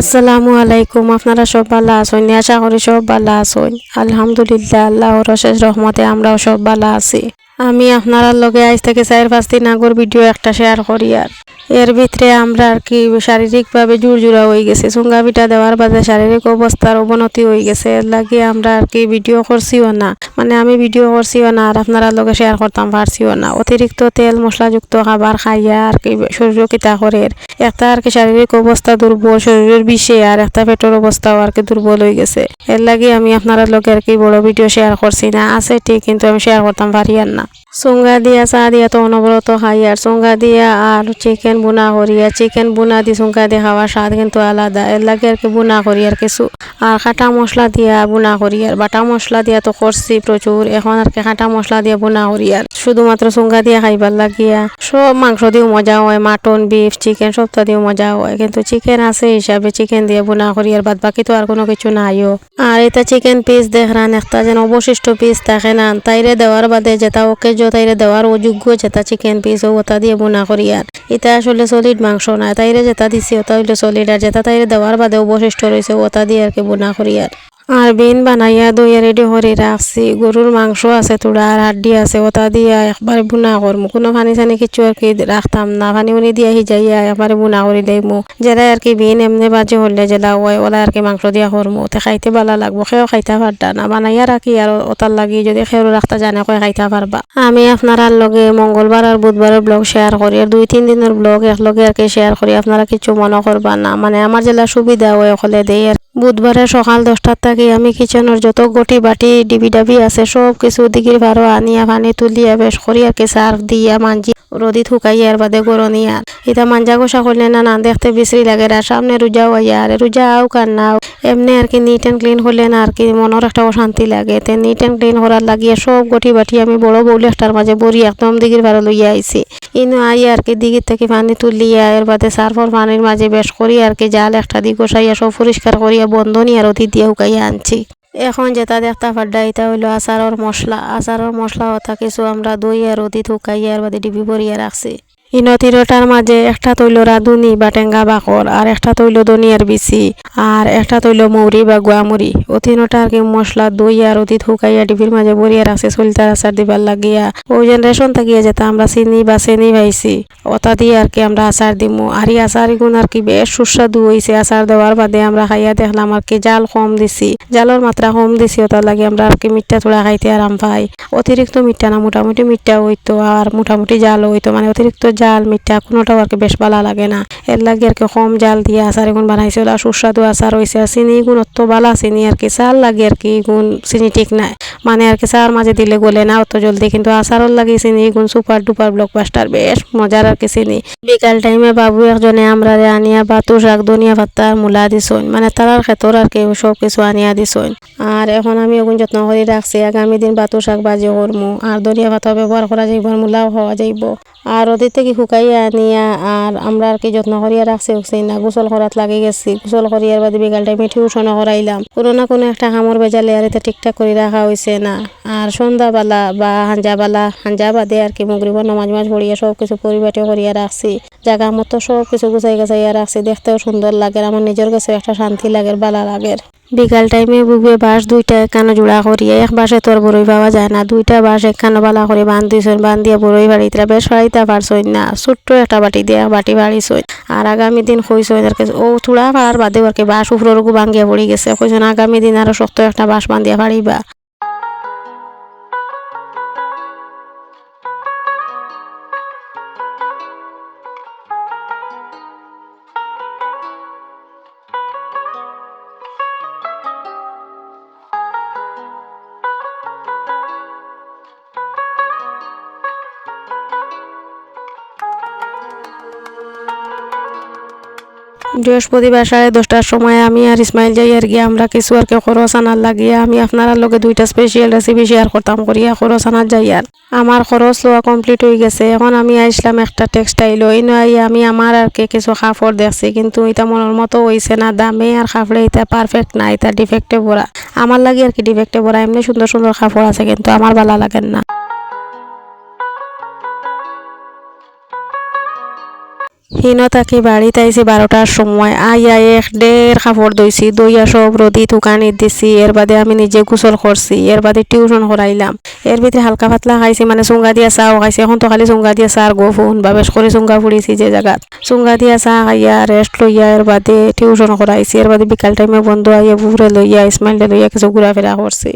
আসসালামু আলাইকুম, আপনারা সব ভালো আছেন? আশা করি সব ভালো আছেন। আলহামদুলিল্লাহ, আল্লাহর অশেষ রহমতে আমরাও সব ভালো আছি। আমি আপনারা লগে আজ থেকে চার পাঁচ দিন আগর ভিডিও একটা শেয়ার করি আর। এর ভিতরে আমরা আর কি শারীরিকভাবে জোরজোড়া হয়ে গেছে। চুঙ্গা পিঠা দেওয়ার বাদে শারীরিক অবস্থার অবনতি হয়ে গেছে। এর লাগে আমরা আর কি ভিডিও করছিও না। মানে আমি ভিডিও করছিও না আর আপনারা লগে শেয়ার করতাম পারছিও না। অতিরিক্ত তেল, মশলাযুক্ত খাবার খাইয়া আর কি শরীর কিতা করে। একটা আর কি শারীরিক অবস্থা দুর্বল, শরীরের বিষে আর একটা পেটের অবস্থাও আর কি দুর্বল হয়ে গেছে। এর লাগে আমি আপনারা লগে আর কি বড় ভিডিও শেয়ার করছি না। আছে ঠিক, কিন্তু আমি শেয়ার করতাম পারি আর না। চুঙ্গা দিয়া চা দিয়া তো অনবরত খাই আর চুঙ্গা দিয়া আর চিকেন বুনা করি আর চিকেন বুনা দি চুঙ্গা দিয়ে খাওয়ার স্বাদ কিন্তু আলাদা এর লাগে আর কি বুনা করি আর কিছু আর খাটা মশলা দিয়া বুনা করি আর বাটা মশলা দিয়া তো করছি প্রচুর এখন আর কি খাটা মশলা দিয়া বুনা করি আর শুধুমাত্র চুঙ্গা দিয়া খাইবার লাগিয়া সব মাংস দিয়েও মজা হয় মাটন বিফ চিকেন সবটা দিয়েও মজা হয় কিন্তু চিকেন আছে হিসাবে চিকেন দিয়ে বুনা করি আর বাদ বাকি তো আর কোনো কিছু নাইও আর এটা চিকেন পিস দেখরান একটা যেন অবশিষ্ট পিস থাকে না তাইরে দেওয়ার বাদে যেটা ওকে তাইরে দেওয়ার অযোগ্য যেটা চিকেন পিস ও ওটা দিয়ে বোনা করি আর। এটা আসলে সলিড মাংস না, তাইরে যেটা দিছি ওটা হইলে সলিড আর যেটা তাইরে দেওয়ার বাদে অবশিষ্ট রয়েছে ওটা দিয়ে আর কি বোনা করি আর। আর বিন বানাইয়া দইয়া রেডি করে রাখছি। গরুর মাংস আছে তোড়া আর হাড্ডি আছে, ওটা দিয়া একবারে বুনা করমু। কোনো পানি চানি কিছু আর কি রাখতাম না। পানি উনি দিয়া সিজাইয়া একবারে বুনা করে দেমু যেটা আর কি বিন এমনি বাজে হলে জেলা হয়, ওলা আর কি মাংস দিয়া করমু। তে খাইতে ভালো লাগবো, সেও খাইতে পারতা না। বানাইয়া রাখি আর ওটার লাগি যদি সেও রাখতে জানে কয় খাইতে পারবা। আমি আপনার লগে মঙ্গলবার আর বুধবারের ব্লগ শেয়ার করি, আর দুই তিন দিনের ব্লগ একলগে আর কি শেয়ার করি। আপনারা কিছু মনে করবা না। মানে আমার জেলা সুবিধা হয়, ওখানে দেই আর বুধবারে সকাল দশটার থেকে আমি কিচেনের যত গটি বাটি ডিবি ডাবি আছে, সব কিছু দিগির ভারো আনিয়া পানি তুলিয়া বেশ করি আর কি সার্ফ দিয়া মাঞ্জি রোদি থুকাইয়া আর বাদে গরনিয়া এটা মাঞ্জা গোসা করলে না দেখতে বিশ্রী লাগে আর সামনে রোজাও আইয়া রোজা কার নাও এমনি আর কি নিট অ্যান্ড ক্লিন হলে না আর কি মনের একটা অশান্তি লাগে। তে নিট অ্যান্ড ক্লিন করার লাগিয়ে সব গটি বাটি আমি বড় বউল একটার মাঝে বড়ি একদম দিগির ভাড়া লইয়া আইছি। ইনু আই আর কি দিগির থেকে পানি তুলিয়া, এর বাদে সার্ফর পানির মাঝে বেশ করি আর কি জাল একটা দিক গোসাইয়া সব পরিষ্কার করিয়া বন্ধনী আর অতি দিয়ে হুকাইয়া আনছি। এখন যেটা দেখতা ফাড্ডা এটা হইল আচারর মশলা। আচারর মশলা হতা কিছু আমরা দই আর অতি হুকাইয়া আর বাদে ডিবি ভরিয়া রাখছি। ইনো তিরোটার মাঝে একটা তৈল রাঁধুনি বা টেঙ্গা বাকর, আর একটা তৈল দনিয়ার বিচি, আর একটা তৈল মৌরি বা গুয়ামুড়ি। ও তিনোটা আর কি মশলা দই আর অতীত হুকাইয়া ডিবির মাঝে বরিয়া রাখছে চলিতার আচার দিবার লাগিয়া। ওই রেশন থাকিয়া যেটা আমরা চিনি বা চেনি পাইছি। ওটা দিয়ে আর কি আমরা আচার দিমু। আর এই আচার গুণ আর কি বেশ সুস্বাদু হয়েছে আচার দেওয়ার বাদে আমরা খাইয়া দেখলাম আর কি জাল কম দিছি। জালের মাত্রা কম দিছি ওটার লাগে আমরা আর কি মিঠা থোড়া খাইতে আরাম পাই। অতিরিক্ত মিঠা না, মোটামুটি মিঠা হইতো, আর মোটামুটি জাল হইতো মানে অতিরিক্ত জাল মিঠা কোনোটাও আর কি বেশ ভালো লাগে না। এর লাগে আর কি কম জাল দিয়ে আচার এখন বানাইছে। ওলা সুস্বাদু আচার হয়েছে চিনি গুণ অত বালা, চিনি আর কি চাল লাগে আর কি গুণ চিনি ঠিক নাই। মানে আর কি চার মাঝে দিলে গলে না, অত জলদি। কিন্তু আচারর লাগে চিনি, গুণ সুপার ডুপার ব্লকবাস্টার বেশ মজার আর কি চিনি। বিকাল টাইমে বাবু একজনে আমরা আনিয়া বাতু শাক ধনিয়া পাতা, মূলা দিছইন মানে তারার ক্ষেত্র আর কি সব কিছু আনিয়া দিছইন আর এখন আমি ওগুন যত্ন করে রাখছি, আগামী দিন বাতু শাক বাজি করমু। আর ধনিয়া পাতা ব্যবহার করা যাইব মূলাও খাওয়া যাইব। আর ওদের থেকে শুকাইয়া আনিয়া, আর আমরা আর কি যত্ন করিয়া রাখছি উঠছি না গোসল করাত লাগি গেছি। গোসল করিয়ার বাদে বিকাল টাইমে টিউশনও করাইলাম। কোনো না কোনো একটা কামর বেজালে আর এটা ঠিকঠাক করে রাখা হয়েছে না। আর সন্ধ্যাবেলা বা হাঞ্জাবেলা হাঞ্জা বাদে আর কি মুগরিব নমাজ মাছ পড়িয়া সব কিছু পরিপাটি করিয়া রাখছি। জায়গা মতো সব কিছু গুছাই গাছাইয়া রাখছি, দেখতেও সুন্দর লাগে আমার নিজের কাছে একটা শান্তি লাগে, বালা লাগে। বিকাল টাইমে বুবে বাঁশ দুইটা একখানো জোড়া করিয়া, এক বাসে তোর বড়ই পাওয়া যায় না, দুইটা বাঁশ একখানো বালা করে বান্ধিছইন বান্ধিয়া বড়ই বাড়িতে বেশ বাড়িতে পারছইন না, ছোট্ট একটা বাটি দিয়া বাটি বাড়িছইন আর আগামী দিন কইছইন আর ও চূড়া পাড়ার বাদেও আর কি বাঁশ উপরকু ভাঙ্গিয়া পড়ি গেছে কইছন আগামী দিন আরও শক্ত একটা বাঁশ বান্ধিয়া পারিবা বৃহস্পতিবার সাড়ে দশটার সময় আমি আর ইসমাইল যাই, আর গিয়ে আমরা কিছু আর খরচ আনার লাগিয়ে আমি আপনার লগে দুইটা স্পেশাল রেসিপি শেয়ার করতাম করিয়া খরচ আনার যাই আর। আমার খরচ লওয়া কমপ্লিট হয়ে গেছে। এখন আমি আইসলাম একটা টেক্সটাইল ওই নয় আমি আমার আর কি কিছু কাপড় দেখছি, কিন্তু এটা মনের মতো হইছে না। দামে আর কাপড়ে এটা পারফেক্ট না, এটা ডিফেক্টে ভরা আমার লাগে আর কি ডিফেক্টে ভরা এমনি সুন্দর সুন্দর কাপড় আছে, কিন্তু আমার ভালো লাগেন না। হিনো তাকি বাড়িতে আইছি বারোটার সময়। আইয়া এক ডের কাপড় দইছি দইয়া সব রদি দোকানে দিছি। এর বাদে আমি নিজে গোসল করছি এর বাদে টিউশন করাইলাম এর ভিতরে হালকা পাতলা খাইছি মানে চুঙ্গা দিয়া চাও খাইছি। এখন তো খালি চুঙ্গা দিয়া চার গো ফোন বা বেশ করে চুঙ্গা ফুড়িছি যে জায়গাত চুঙ্গা দিয়া চা খাইয়া রেস্ট লইয়া এর বাদে টিউশন করাইছি এর বাদে বিকাল টাইমে বন্ধু আইয়া বুড়ে লইয়া ইসমাইলে লইয়া কিছু ঘোরাফেরা করছি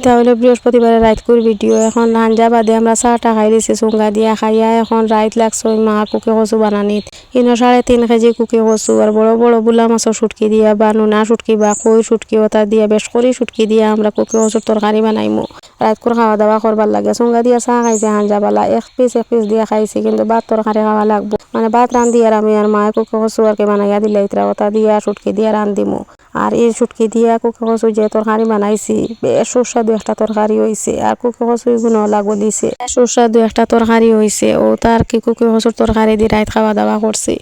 এটা হলো বৃহস্পতিবারে রাইত করে ভিডিও এখন হাঞ্জা বাদে আমরা চাটা খাই দিছি, চুঙ্গা দিয়া খাইয়া এখন রাইত লাগছে মা কুকি কচু বানানিত। ইনো সাড়ে তিন কেজি কুকি কচু, আর বড় বড় বুলা মাছের সুটকি দিয়া বা নুনা সুটকি বা কই সুটকি ওটা দিয়া, বেশ করে সুটকি দিয়া আমরা কুকি কচুর তরকারি বানাইমু। রাইত করে খাওয়া দাওয়া করবার লাগে। চুঙ্গা দিয়া চাহ খাইছে হাঞ্জা বালা, এক পিস এক পিস দিয়া খাইছি, কিন্তু ভাত তরকারি খাওয়া লাগবো। মানে ভাত রান্ধি আর আমি আর মায়ের কুকু কচু আর কি বানাইয়া দিলে ইতরা ওটা দিয়া সুটকি দিয়া রান্ধিমু। আর এই সুটকি দিয়া কুকু কচু যে তরকারি বানাইছি বেশ সুস্বাদু একটা তরকারি হয়েছে আর কুকি কচু লাগো দিছে। সুস্বাদু একটা তরকারি হয়েছে ও তার কি কুকি কচুর তরকারি দিয়ে রাইত খাওয়া দাওয়া করছি।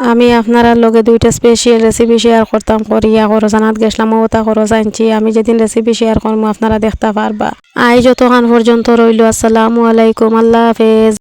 আমি আপনার লগে দুইটা স্পেশাল রেসিপি শেয়ার করতাম, করিয়া খরচানাত গেছিলাম ওটা খরচ আনছি। আমি যেদিন রেসিপি শেয়ার করব আপনারা দেখতে পারবা। আই যতক্ষণ পর্যন্ত রইল, আসসালামু আলাইকুম, আল্লাহ হাফেজ।